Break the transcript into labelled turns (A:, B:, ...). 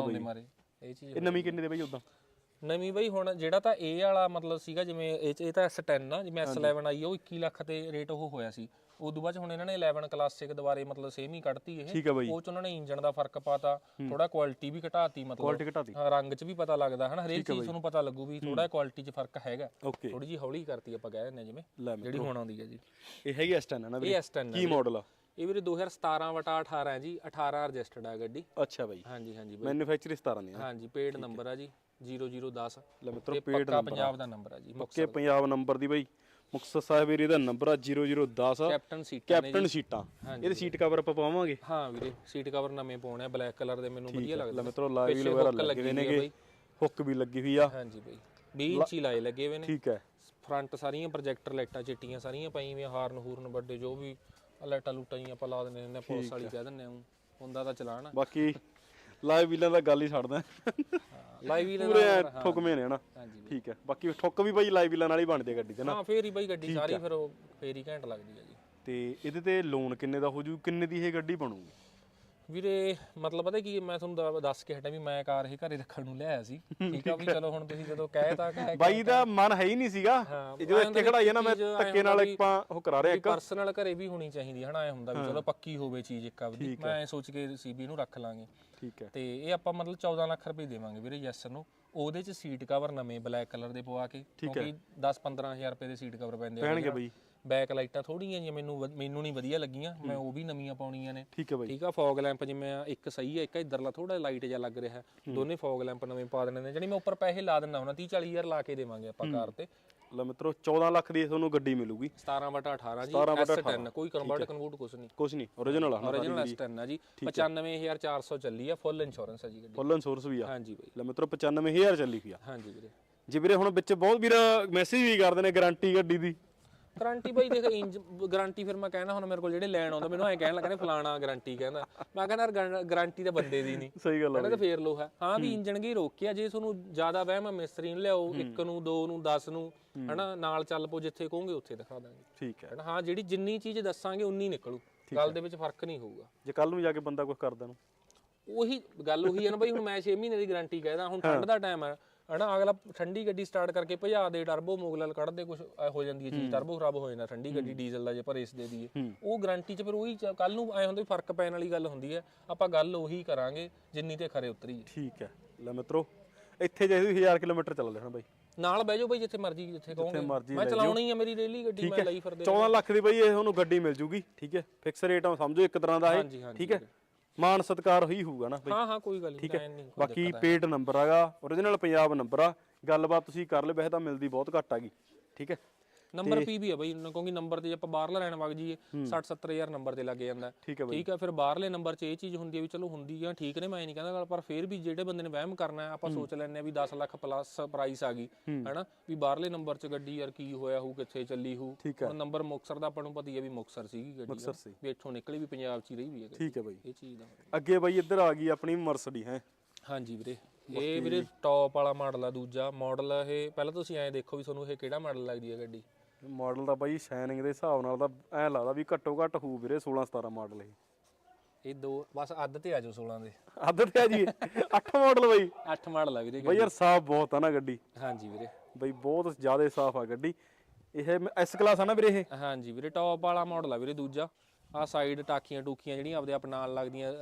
A: ਬਣਾਉਂਦੇ ਮਾਰੇ ਇਹ ਚੀਜ਼
B: ਇਹ ਨਵੀਂ ਕਿੰਨੇ ਦੇ ਬਾਈ ਉਦਾਂ?
A: ਨਵੀਂ ਬਈ ਹੁਣ ਜਿਹੜਾ ਤਾਂ ਇਹ ਵਾਲਾ ਮਤਲਬ ਸੀਗਾ ਜਿਵੇਂ ਇਹ 'ਚ- ਇਹ ਤਾਂ S10 ਆ ਜਿਵੇਂ S11 ਆਈ ਆ, ਉਹ 21 ਲੱਖ ਤੇ ਰੇਟ ਉਹ ਹੋਇਆ ਸੀ। ਉਦੋਂ ਬਾਅਦ 'ਚ ਹੁਣ ਇਹਨਾਂ ਨੇ 11 ਕਲਾਸਿਕ ਦੁਬਾਰੇ ਮਤਲਬ ਸੇਮ ਹੀ ਕੱਢਤੀ ਇਹ।
B: ਠੀਕ ਹੈ ਬਾਈ।
A: ਉਹ ਚ ਉਹਨਾਂ ਨੇ ਇੰਜਨ ਦਾ ਫ਼ਰਕ ਪਾਤਾ ਥੋੜਾ ਕੁਆਲਿਟੀ ਵੀ ਘਟਾਤੀ ਮਤਲਬ।
B: ਕੁਆਲਿਟੀ ਘਟਾਤੀ।
A: ਹਾਂ, ਰੰਗ 'ਚ ਵੀ ਪਤਾ ਲੱਗਦਾ ਹਨਾ ਹਰੇਕ ਚੀਜ਼ ਤੁਹਾਨੂੰ ਪਤਾ ਲੱਗੂ ਵੀ ਥੋੜਾ ਕੁਆਲਿਟੀ 'ਚ ਫ਼ਰਕ ਹੈਗਾ।
B: ਓਕੇ।
A: ਥੋੜੀ ਜੀ ਹੌਲੀ ਕਰਤੀ ਆਪਾਂ ਕਹਿ ਦਿੰਦੇ ਹਾਂ ਜਿਵੇਂ
B: ਲੈ
A: ਜਿਹੜੀ ਹੁਣ ਆਉਂਦੀ ਹੈ ਜੀ।
B: ਇਹ ਹੈਗੀ S10 ਹੈ ਨਾ ਵੀਰੇ?
A: ਇਹ S10
B: ਕੀ ਮਾਡਲ ਆ?
A: ਇਹ ਵੀਰੇ 2017 ਵਟਾ 18 ਹੈ ਜੀ 18 ਰਜਿਸਟਰਡ ਹੈ ਗੱਡੀ।
B: ਅੱਛਾ ਬਾਈ।
A: ਹਾਂਜੀ ਹਾਂਜੀ ਬਾਈ।
B: ਮੈਨੂਫੈਕਚਰ 17 ਦੀ ਆ
A: ਹਾਂਜੀ ਪੇਡ ਨੰਬਰ ਆ ਜੀ 0010
B: ਲੈ ਮਿੱਤਰੋ ਪੇਡ
A: ਪੱਕਾ ਪੰਜਾਬ ਦਾ ਨੰਬਰ ਆ ਜੀ
B: ਕੇ ਪੰਜਾਬ ਨੰਬਰ ਦੀ ਬਾਈ। ਮੁਕਤਸਰ ਸਾਹਿਬ ਏਰੀਆ ਦਾ ਨੰਬਰ ਆ 0010
A: ਕੈਪਟਨ ਸੀਟ
B: ਕੈਪਟਨ ਸੀਟਾਂ। ਇਹਦੇ ਸੀਟ ਕਵਰ ਆਪਾਂ ਪਾਵਾਂਗੇ?
A: ਹਾਂ ਵੀਰੇ ਸੀਟ ਕਵਰ ਨਵੇਂ ਪਾਉਣੇ ਆ ਬਲੈਕ ਕਲਰ ਦੇ ਮੈਨੂੰ ਵਧੀਆ
B: ਲੈ
A: ਲੱਗਦਾ
B: ਮਿੱਤਰੋ ਲਾਈਵ ਵਗੈਰਾ ਲੱਗੇ ਹੋਏ ਨੇਗੇ।
A: ਬਾਈ।
B: ਹੁੱਕ ਵੀ ਲੱਗੀ ਹੋਈ ਆ।
A: ਹਾਂਜੀ ਬਾਈ 20 ਇੰਚੀ ਲਾਏ ਲੱਗੇ ਹੋਏ ਨੇ।
B: ਠੀਕ ਹੈ।
A: ਫਰੰਟ ਸਾਰੀਆਂ ਪ੍ਰੋਜੈਕਟਰ ਲਾਈਟਾਂ ਚਿੱਟੀਆਂ ਸਾਰੀਆਂ ਪਾਈਆਂ ਹੋਈਆਂ ਹਾਰਨ ਹੂਰਨ ਵੱਡੇ ਜੋ ਵੀ ਲਾਈਟਾਂ ਲੂਟਾਂ ਹੀ ਆਪਾਂ ਲਾ ਦਿੰਦੇ ਹੁੰਦੇ ਆ ਪੁਲਿਸ ਵਾਲੀ ਕਹਿ ਦਿੰਦੇ ਆ ਊਂ। ਹੁੰਦਾ ਤਾਂ ਚਲਾਣ
B: ਬਾਕੀ ਲਾਈਵ ਵੀਲਾਂ ਦਾ ਗੱਲ ਹੀ ਛੱਡਦਾ।
A: ਲਾਈਵ ਹੀ
B: ਪੂਰੇ ਐਂ ਠੁਕਵੇਂ ਨੇ ਨਾ।
A: ਹਾਂਜੀ ਬਾਈ।
B: ਠੀਕ ਹੈ ਬਾਕੀ ਠੁੱਕ ਵੀ ਬਾਈ ਲਾਈਵ ਵੀਲਾਂ ਨਾਲ ਹੀ ਬਣਦੀ ਹੈ ਗੱਡੀ ਤੇ ਨਾ।
A: ਹਾਂ ਫੇਰ ਹੀ ਬਾਈ ਗੱਡੀ ਸਾਰੀ ਫਿਰ ਉਹ ਫੇਰ ਹੀ ਘੈਂਟ ਲੱਗਦੀ ਆ ਜੀ।
B: ਤੇ ਇਹਦੇ ਤੇ ਲੋਨ ਕਿੰਨੇ ਦਾ ਹੋ ਜੂ ਕਿੰਨੇ ਦੀ ਇਹ ਗੱਡੀ ਬਣੂਗੀ?
A: ਵੀਰੇ ਮਤਲਬ ਪਤਾ ਕੀ ਮੈਂ ਤੁਹਾਨੂੰ ਦ- ਦੱਸ ਕੇ ਹਟਿਆ ਵੀ ਮੈਂ ਕਾਰ ਇਹ ਘਰੇ ਰੱਖਣ ਨੂੰ ਲਿਆਇਆ ਸੀ। ਠੀਕ ਆ ਵੀ ਚਲੋ ਹੁਣ ਤੁਸੀਂ ਜਦੋਂ ਕਹਿ ਤਾ ਕਹਿ
B: ਬਾਈ ਦਾ ਮਨ ਹੈ ਹੀ ਨਹੀਂ ਸੀਗਾ।
A: ਹਾਂ,
B: ਜਦੋਂ ਇੱਥੇ ਖੜਾਈ ਹੈ ਨਾ ਮੈਂ
A: ਚੀਜ਼
B: ਧੱਕੇ ਨਾਲ ਆਪਾਂ ਉਹ ਕਰਾ ਰਿਹਾ ਇੱਕ
A: ਪਰਸਨਲ ਘਰੇ ਵੀ ਹੋਣੀ ਚਾਹੀਦੀ ਹੈ ਹਨਾ ਐ ਹੁੰਦਾ ਵੀ ਚਲੋ ਪੱਕੀ ਹੋਵੇ ਚੀਜ਼ ਇੱਕ ਆਪਦੀ ਮੈਂ ਐ ਸੋਚ ਕੇ ਸੀਬੀ ਨੂੰ ਰੱਖ ਲਾਂਗੇ।
B: ਠੀਕ ਹੈ
A: ਤੇ ਇਹ ਆਪਾਂ ਮਤਲਬ 14 ਲੱਖ ਰੁਪਏ ਦੇਵਾਂਗੇ ਵੀਰੇ ਯੈਸ ਨੂੰ ਉਹਦੇ ਚ ਸੀਟ ਕਵਰ ਨਵੇਂ ਬਲੈਕ ਕਲਰ ਦੇ ਪਵਾ ਕੇ ਕਿਉਂਕਿ 10 15000 ਰੁਪਏ ਦੇ ਸੀਟ ਕਵਰ ਪੈਂਦੇ ਆ
B: ਪੈਣਗੇ ਬਾਈ।
A: ਬੈਕ ਲਾਈਟਾਂ ਥੋੜੀਆਂ ਜਿਹੀਆਂ ਮੈਨੂੰ ਮੈਨੂੰ ਨਹੀਂ ਵਧੀਆ ਲੱਗੀਆਂ ਮੈਂ ਉਹ ਵੀ ਨਵੀਆਂ ਪਾਉਣੀਆਂ ਨੇ।
B: ਠੀਕ ਹੈ ਬਾਈ।
A: ਠੀਕ ਆ ਫੌਗ ਲੈਂਪ ਜਿਵੇਂ ਆ, ਇੱਕ ਸਹੀ ਹੈ ਇੱਕ ਇਧਰਲਾ ਥੋੜਾ ਲਾਈਟ ਜਿਹਾ ਲੱਗ ਰਿਹਾ। ਹੈ। ਦੋਨੇ ਫੌਗ ਲੈਂਪ ਨਵੇਂ ਪਾ ਦੇਣੇ ਨੇ ਜਾਨੀ ਮੈਂ ਉੱਪਰ ਪੈਸੇ ਲਾ ਦਿੰਦਾ ਹੁਣਾ 30 40000 ਲਾ ਕੇ ਦੇਵਾਂਗੇ ਆਪਾਂ ਕਾਰ ਤੇ।
B: ਲੈ ਮਿੱਤਰੋ 14 ਲੱਖ ਦੀ ਤੁਹਾਨੂੰ ਗੱਡੀ ਮਿਲੂਗੀ।
A: 17 ਬਟਾ 18 ਜੀ
B: 17 ਬਟਾ
A: S10 ਕੋਈ ਕਨਵਰਟ ਕਨਵਰਟ ਕੁਛ ਨਹੀਂ।
B: ਕੁਝ ਨਹੀਂ origignal ਆ
A: origignal S10 ਆ ਜੀ 95400 ਚੱਲੀ ਆ ਫੁੱਲ ਇੰਸ਼ੋਰੈਂਸ ਆ ਜੀ ਗੱਡੀ।
B: ਫੁੱਲ ਇੰਸ਼ੋਰੈਂਸ ਵੀ ਆ।
A: ਹਾਂਜੀ ਬਾਈ।
B: ਲੈ ਮਿੱਤਰੋ 95000 ਚੱਲੀ ਹੋਈ ਆ।
A: ਹਾਂਜੀ ਵੀਰੇ।
B: ਜੇ ਵੀਰੇ ਹੁਣ ਵਿੱਚ ਬਹੁਤ ਵੀਰ ਮੈਸੇਜ ਵੀ ਕਰਦੇ ਨੇ ਗਾਰੰਟੀ ਗੱਡੀ ਦੀ।
A: ਗਾਰੰਟੀ ਬਾਈ ਦੇਖ ਇੰਜ ਗਾਰੰਟੀ ਫਿਰ ਮੈਂ ਕਹਿਣਾ ਹੁਣ ਮੇਰੇ ਕੋਲ ਜਿਹੜੇ ਲੈਣ ਆਉਂਦੇ ਮੈਨੂੰ ਐਂ ਕਹਿਣ ਲੱਗਾ ਨੇ ਫਲਾਣਾ ਗਾਰੰਟੀ ਕਹਿੰਦਾ। ਮੈਂ ਕਹਿੰਦਾ ਯਾਰ ਗਾਰੰਟੀ ਤਾਂ ਬੰਦੇ ਦੀ ਨਹੀਂ।
B: ਸਹੀ ਗੱਲ ਆ
A: ਕਹਿੰਦਾ ਫੇਰ ਲੋ ਹੈ। ਹਾਂ ਵੀ ਇੰਜਣ ਕੀ ਰੋਕਿਆ ਜੇ ਤੁਹਾਨੂੰ ਜ਼ਿਆਦਾ ਵਹਿਮ ਆ ਮਿਸਤਰੀ ਨੂੰ ਲਿਆਓ ਇੱਕ ਨੂੰ ਦੋ ਨੂੰ 10 ਨੂੰ ਹਨਾ ਨਾਲ ਚੱਲ ਪੋ ਜਿੱਥੇ ਕਹੋਗੇ ਉੱਥੇ ਦਿਖਾ ਦਾਂਗੇ।
B: ਠੀਕ ਹੈ।
A: ਹਾਂ ਜਿਹੜੀ ਜਿੰਨੀ ਚੀਜ਼ ਦੱਸਾਂਗੇ ਉਨੀ ਨਿਕਲੂ। ਗੱਲ ਦੇ ਵਿੱਚ ਫ਼ਰਕ ਨਹੀਂ ਹੋਊਗਾ।
B: ਜੇ ਕੱਲ ਨੂੰ ਜਾ ਕੇ ਬੰਦਾ ਕੁਝ ਕਰਦਾ ਨੂੰ।
A: ਉਹੀ ਗੱਲ ਉਹੀ ਹੈ ਨਾ ਬਈ ਹੁਣ ਮੈਂ 6 ਮਹੀਨੇ ਦੀ ਗਾਰੰਟੀ ਕਹਿਦਾ ਹੁਣ ਠੰਡ ਦਾ ਟਾਈਮ ਹੈ ਹਨਾ ਅਗਲਾ ਠੰਡੀ ਗੱਡੀ ਸਟਾਰਟ ਕਰਕੇ ਭਜਾ ਦੇ ਟਰਬੋ ਮੋਗਲਲ ਕੱਢਦੇ ਕੁਝ ਹੋ ਜਾਂਦੀ ਹੈ ਚੀਜ਼ ਟਰਬੋ ਖਰਾਬ ਹੋ ਜਾਂਦਾ ਠੰਡੀ ਗੱਡੀ ਡੀਜ਼ਲ ਦਾ ਜੇ ਪਰ ਇਸ ਦੇ ਦੀਏ ਉਹ ਗਾਰੰਟੀ 'ਚ ਫਿਰ ਉਹੀ ਕੱਲ ਨੂੰ ਐ ਹੁੰਦਾ ਵੀ ਫ਼ਰਕ ਪੈਣ ਵਾਲੀ ਗੱਲ ਹੁੰਦੀ ਹੈ ਆਪਾਂ ਗੱਲ ਉਹੀ ਕਰਾਂਗੇ ਜਿੰਨੀ ਤੇ ਖਰੇ ਉਤਰੀ
B: ਠੀਕ ਹੈ। ਲੈ ਮਿੱਤਰੋ ਇੱਥੇ ਜੇ ਤੁਸੀਂ 1000 ਕਿਲੋਮੀਟਰ ਚੱਲ ਲੈਣਾ ਬਾਈ।
A: ਨਾਲ ਬਹਿ ਜਾਓ ਬਈ ਜਿੱਥੇ ਮਰਜ਼ੀ ਜਿੱਥੇ ਕਹੋਗੇ। ਮੈਂ ਚਲਾਉਣੀ ਆ ਮੇਰੀ ਡੇਲੀ ਗੱਡੀ ਮੈਂ ਲਈ ਫਿਰਦੇ
B: 14 ਲੱਖ ਦੀ ਬਾਈ ਇਹ ਤੁਹਾਨੂੰ ਗੱਡੀ ਮਿਲ ਜੂਗੀ। ਠੀਕ ਹੈ। ਫਿਕਸ ਰੇਟ ਆ ਸਮਝੋ ਇੱਕ ਤਰ੍ਹਾਂ ਦਾ ਇਹ। ਠੀਕ ਹੈ। ਮਾਨ ਸਤਕਾਰ ਹੀ ਹੋਊਗਾ ਨਾ ਬਾਈ।
A: ਹਾਂ ਹਾਂ ਕੋਈ ਗੱਲ ਨਹੀਂ ਕੋਈ
B: ਬਾਕੀ ਪੇਡ ਨੰਬਰ ਹੈਗਾ origignal ਪੰਜਾਬ ਨੰਬਰ ਆ। ਗੱਲਬਾਤ ਤੁਸੀਂ ਕਰ ਲਿਓ ਵੈਸੇ ਤਾਂ ਮਿਲਦੀ ਬਹੁਤ ਘੱਟ ਹੈਗੀ ਠੀਕ ਹੈ।
A: ਨੰਬਰ ਪੀ ਵੀ ਆ ਬਈ ਕਿਉਂਕਿ ਨੰਬਰ ਤੇ ਜੇ ਆਪਾਂ ਬਾਹਰਲਾ ਲੈਣ ਵਗ ਜੀਏ 60 70000 ਨੰਬਰ ਤੇ ਲੱਗ ਜਾਂਦਾ।
B: ਠੀਕ ਹੈ ਬਾਈ।
A: ਠੀਕ ਆ ਫਿਰ ਬਾਹਰਲੇ ਨੰਬਰ 'ਚ ਇਹ ਚੀਜ਼ ਹੁੰਦੀ ਹੈ ਵੀ ਚਲੋ ਹੁੰਦੀ ਆ ਠੀਕ ਨੇ ਮੈਂ ਨਹੀਂ ਕਹਿੰਦਾ ਗੱਲ ਪਰ ਫਿਰ ਵੀ ਜਿਹੜੇ ਬੰਦੇ ਨੇ ਵਹਿਮ ਕਰਨਾ ਹੈ, ਆਪਾਂ ਸੋਚ ਲੈਂਦੇ ਆ ਵੀ 10 ਲੱਖ ਪਲੱਸ ਪ੍ਰਾਈਸ ਆ ਗਈ ਹੈਨਾ ਵੀ ਬਾਹਰਲੇ ਨੰਬਰ 'ਚ ਗੱਡੀ ਯਾਰ ਕੀ ਹੋਇਆ ਹੋਊ ਕਿੱਥੇ ਚੱਲੀ ਹੋਊ
B: ਹੈ।
A: ਹੁਣ ਨੰਬਰ ਮੁਕਸਰ ਦਾ ਆਪਾਂ ਨੂੰ ਪਤਾ ਹੀ ਆ ਵੀ ਮੁਕਸਰ ਸੀਗੀ ਗੱਡੀ। ਵੀ ਇੱਥੋਂ ਨਿਕਲੀ ਵੀ ਪੰਜਾਬ 'ਚ ਹੀ ਰਹੀ ਵੀ ਹੈ।
B: ਠੀਕ ਹੈ ਬਾਈ।
A: ਇਹ ਚੀਜ਼ ਦਾ।
B: ਅੱਗੇ ਬਾਈ ਇੱਧਰ ਆ ਗਈ ਆਪਣੀ ਮਰਸਡੀ ਹੈ।
A: ਹਾਂਜੀ ਵੀਰੇ। ਇਹ ਵੀਰੇ ਟੌਪ ਵਾਲਾ ਮਾਡਲ ਆ ਦੂਜਾ। ਮਾਡਲ ਇਹ ਪਹਿਲਾਂ ਤੁਸੀਂ ਐਂ ਦੇਖੋ ਵੀ ਤੁਹਾਨੂੰ ਇਹ ਕਿਹੜਾ ਮਾਡਲ ਲੱਗਦੀ ਹੈ ਗੱਡੀ?
B: ਮਾਡਲ ਦਾ ਬਾਈ ਸ਼ਾਈਨਿੰਗ ਦੇ ਹਿਸਾਬ ਨਾਲ ਤਾਂ ਐ ਲੱਗਦਾ ਵੀ ਘੱਟੋ ਘੱਟ ਹੋਊ ਵੀਰੇ 16 17 ਮਾਡਲ ਇਹ।
A: ਇਹ ਦੋ ਬਸ ਅੱਧ ਤੇ ਆ ਜਾਓ 16 ਦੇ।
B: ਅੱਧ ਤੇ ਆ ਜੀ 8 ਮਾਡਲ ਬਾਈ।
A: 8 ਮਾਡਲ ਆ ਵੀਰੇ
B: ਬਾਈ ਯਾਰ ਸਾਫ਼ ਬਹੁਤ ਆ ਨਾ ਗੱਡੀ।
A: ਹਾਂਜੀ ਵੀਰੇ।
B: ਬਈ ਬਹੁਤ ਜ਼ਿਆਦਾ ਸਾਫ਼ ਆ ਗੱਡੀ। ਇਹ ਐਸ ਕਲਾਸ ਆ ਨਾ ਵੀਰੇ ਇਹ।
A: ਹਾਂਜੀ ਵੀਰੇ ਟੌਪ ਵਾਲਾ ਮਾਡਲ ਆ ਵੀਰੇ ਦੂਜਾ। ਆ ਸਾਈਡ ਟਾਕੀਆਂ ਟੂਕੀਆਂ ਜਿਹੜੀਆਂ ਆਪਦੇ ਆਪ ਨਾਲ ਲੱਗਦੀਆਂ